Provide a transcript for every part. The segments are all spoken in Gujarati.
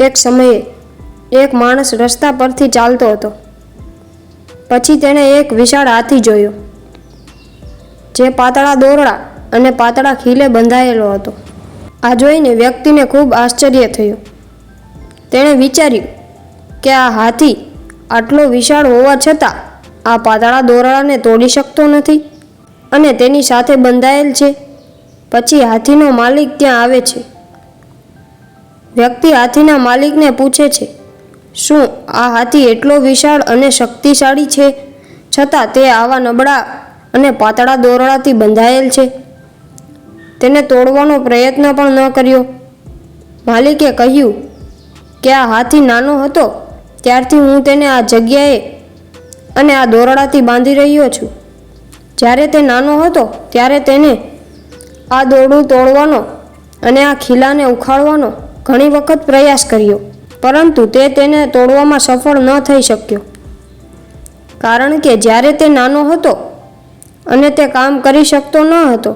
એક સમયે એક માણસ રસ્તા પરથી ચાલતો હતો. પછી તેણે એક વિશાળ હાથી જોયો, જે પાતળા દોરડા અને પાતળા ખીલે બંધાયેલો હતો. આ જોઈને વ્યક્તિને ખૂબ આશ્ચર્ય થયું. તેણે વિચાર્યું કે આ હાથી આટલો વિશાળ હોવા છતાં આ પાતળા દોરડાને તોડી શકતો નથી અને તેની સાથે બંધાયેલ છે. પછી હાથીનો માલિક ત્યાં આવે છે. વ્યક્તિ હાથીના માલિકને પૂછે છે, શું આ હાથી એટલો વિશાળ અને શક્તિશાળી છે? છતાં તે આવા નબળા અને પાતળા દોરડાથી બંધાયેલ છે. તેને તોડવાનો પ્રયત્ન પણ ન કર્યો. માલિકે કહ્યું, કે આ હાથી નાનો હતો, ત્યારથી હું તેને આ જગ્યાએ અને આ દોરડાથી બાંધી રહ્યો છું. જ્યારે તે નાનો હતો, ત્યારે તેને આ દોરડું તોડવાનો અને આ ખીલાને ઉખાડવાનો ઘણી વખત પ્રયાસ કર્યો, પરંતુ તે તેને તોડવામાં સફળ ન થઈ શક્યો. કારણ કે જ્યારે તે નાનો હતો અને તે કામ કરી શકતો ન હતો,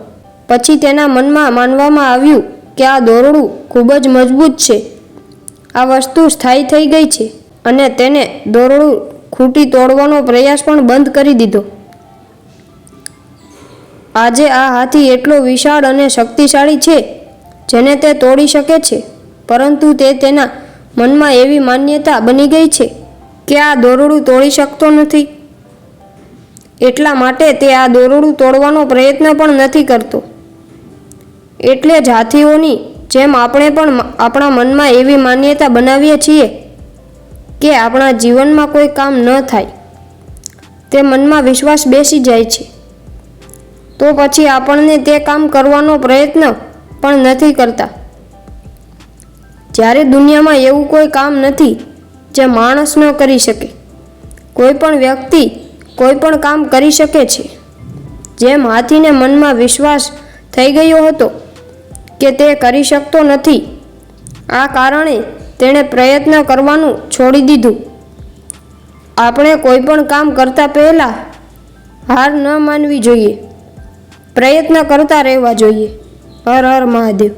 પછી તેના મનમાં માનવામાં આવ્યું કે આ દોરડું ખૂબ જ મજબૂત છે. આ વસ્તુ સ્થાયી થઈ ગઈ છે અને તેને દોરડું ખૂટી તોડવાનો પ્રયાસ પણ બંધ કરી દીધો. આજે આ હાથી એટલો વિશાળ અને શક્તિશાળી છે જેને તે તોડી શકે છે. પરંતુ તે તેના મનમાં એવી માન્યતા બની ગઈ છે કે આ દોરડું તોડી શકતો નથી. એટલા માટે તે આ દોરડું તોડવાનો પ્રયત્ન પણ નથી કરતો. એટલે જ હાથીઓની જેમ આપણે પણ આપણા મનમાં એવી માન્યતા બનાવીએ છીએ કે આપણા જીવનમાં કોઈ કામ ન થાય. તે મનમાં વિશ્વાસ બેસી જાય છે. તો પછી આપણને તે કામ કરવાનો પ્રયત્ન પણ નથી કરતા. જ્યારે દુનિયામાં એવું કોઈ કામ નથી જે માણસ ન કરી શકે, કોઈ પણ વ્યક્તિ કોઈ પણ કામ કરી શકે છે. જેમ હાથીને મનમાં વિશ્વાસ થઈ ગયો હતો કે તે કરી શકતો નથી, આ કારણે તેણે પ્રયત્ન કરવાનું છોડી દીધું. આપણે કોઈ પણ કામ કરતા પહેલાં હાર ન માનવી જોઈએ, પ્રયત્ન કરતા રહેવા જોઈએ. હર હર મહાદેવ.